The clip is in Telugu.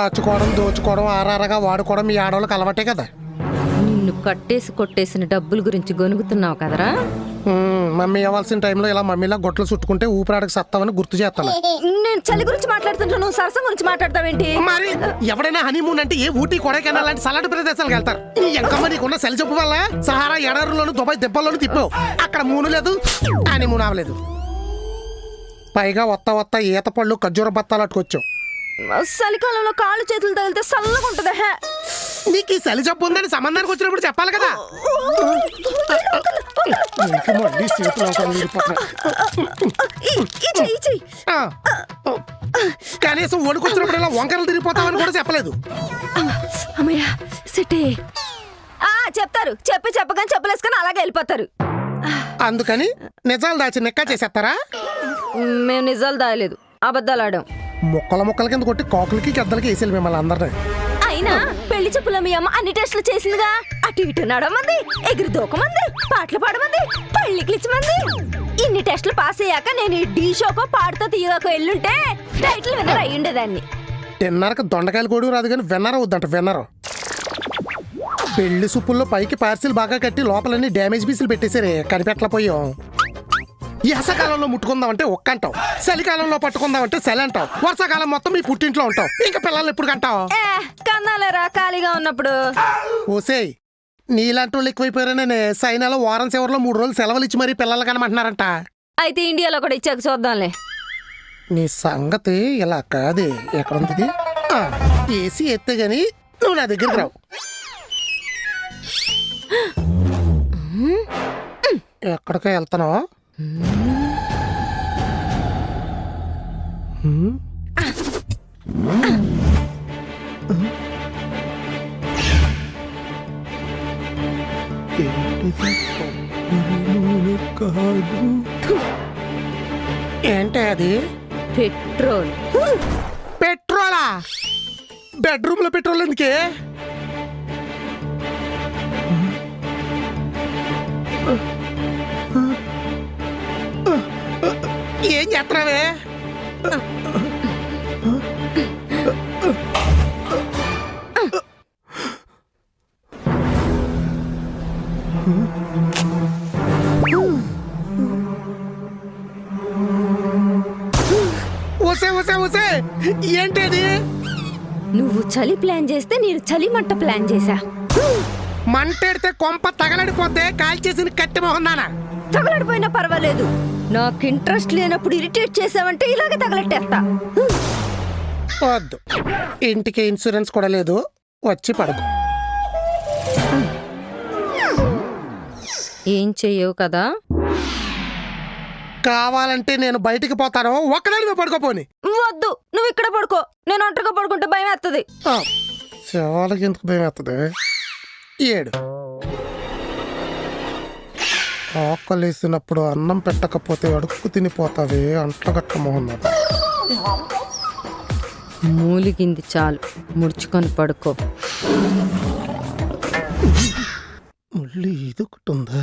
దాచుకోవడం దోచుకోవడం ఆరారగా వాడుకోవడం మీ ఆడవాళ్ళకి అలవాటే కదా. నిన్ను కట్టేసి కొట్టేసిన డబ్బుల గురించి గొనుగుతున్నావు కదరా. మ్మ్, మమ్మీ ఇవ్వాల్సిన టైంలో ఇలా మమ్మీలా గొట్లు చుట్టుకుంటే ఊపిరాడకి సత్తావని గుర్తు చేస్తాను. నేను చలి గురించి మాట్లాడుతుంటా నువ్వు సరసం గురించి మాట్లాడతావేంటి? మరి ఎవడైనా హనీమూన్ అంటే ఏ ఊటీ కొడైకెనాల్ లాంటి సలాంటి ప్రదేశాలకు వెళ్తారు? ఈ ఎంకమ్మ నీకున్న సెల్ చెప్పు వల్ల సహారా ఎడారులోను దుబాయ్ దెబ్బల్లోను తిప్పావు. అక్కడ మూను లేదు హనీమూన్ అవ్వలేదు పైగా వత్త వత్త ఈత పళ్ళు ఖర్జూర బత్తాలు అట్టుకొచ్చావు చలికాలంలో కాళ్ళు చేతులు తగిలితే చల్లగా ఉంటది. హే. నీకు ఈ సెల్ జబ్బు ఉందని సంబంధానికి వచ్చినప్పుడు చెప్పాలి కదా. మళ్ళీ చేతులు అవసరం. ఆ. కనీసం వణుకొచ్చినప్పుడు ఇలా వంకరలు తిరిగిపోతావని కూడా చెప్పలేదు. అమ్మయ్యా సిటీ ఆ చెప్తారు. చెప్పి చెప్పగానే చెప్పలేసుకొని అలాగే వెళ్ళిపోతారు. అందుకని నిజాలు దాచి నెక్క చేసేస్తారా? మేము నిజాలు దాయలేదు. అబద్ధాలు ఆడాం. ముక్కల ముక్కల కింద కొట్టి కాకులకి గద్దలకి వేసేది మిమ్మల్ని అందరినీ. అయినా పెళ్ళి చెప్పుల మీ అమ్మ అన్ని టెస్టులు చేసిందిగా. అటు ఇటు నడమంది ఎగిరి దూకమంది పాటలు పాడమంది పళ్ళి క్లిచ్చమంది ఇన్ని టెస్టులు పాస్ అయ్యాక నేను ఈ డీ షోకో పాడుతో తీయకో ఎల్లుంటే టైటిల్ విన్నర్ అయి ఉండేదాన్ని తిన్నారక దొండకాయలు కూడా రాదు కానీ విన్నర్ అవుద్దంట విన్నర్. పెళ్ళి సుప్పుల్లో పైకి పార్సిల్ బాగా కట్టి లోపలన్నీ డ్యామేజ్ పీసులు పెట్టేశారే కనిపెట్టలేకపోయాం. యాసకాలంలో ముట్టుకుందామంటే ఒక్క అంటావు చలికాలంలో పట్టుకుందామంటే సెల్ అంటావు వర్షాకాలం మొత్తం మీ పుట్టింట్లో ఉంటావు. ఇంకా పిల్లల్ని ఎప్పుడు కంటావు? కన్నాలేరా ఖాళీగా ఉన్నప్పుడు. ఓసేయ్ నీలాంటి వాళ్ళు ఎక్కువైపోయారనే సైనాలో వారం చివరిలో మూడు రోజులు సెలవులు ఇచ్చి మరీ పిల్లలు కనమంటున్నారంట అయితే ఇండియాలో కూడా ఇచ్చాక చూద్దాంలే. నీ సంగతి ఇలా కాదే. ఎక్కడ ఉంది ఏసీ ఎత్తే గాని నువ్వు నా దగ్గరికి రావు. ఎక్కడికో వెళ్తున్నావు? ఏంటి అది? పెట్రోల్. పెట్రోలా? బెడ్రూమ్లో పెట్రోల్ ఎందుకే? ఏం చేస్తున్నావే? వసే వసే వసే ఏంటి అది నువ్వు చలి ప్లాన్ చేస్తే నేను చలి మంట ప్లాన్ చేశా. మంటెడితే కొంప తగలడిపోతే కాల్చేసిన కట్టె మొహన్నానా తగలడిపోయినా పర్వాలేదు. నాకు ఇంట్రెస్ట్ లేనప్పుడు ఇరిటేట్ చేసావంటే ఇలాగే తగలెట్టేస్తా. వద్దు. ఇంటికి ఇన్సూరెన్స్ కూడా లేదు. వచ్చి పడుకో. ఏం చెయ్యవు కదా? కావాలంటే నేను బయటికి పోతాను. ఒక్కదాని పడుకోపోని. వద్దు. నువ్వు ఇక్కడ పడుకో. నేను ఒంటరిగా పడుకుంటే భయం వేస్తుంది చాలా ఎందుకు భయం వేస్తుంది ఏడు. ఆకలేసినప్పుడు అన్నం పెట్టకపోతే అడుక్కు తినిపోతావి అంట్ల గట్ట మోహన్నాడు మూలిగింది చాలు. ముడుచుకొని పడుకో. మళ్ళీ ఇది ఒకటి ఉందా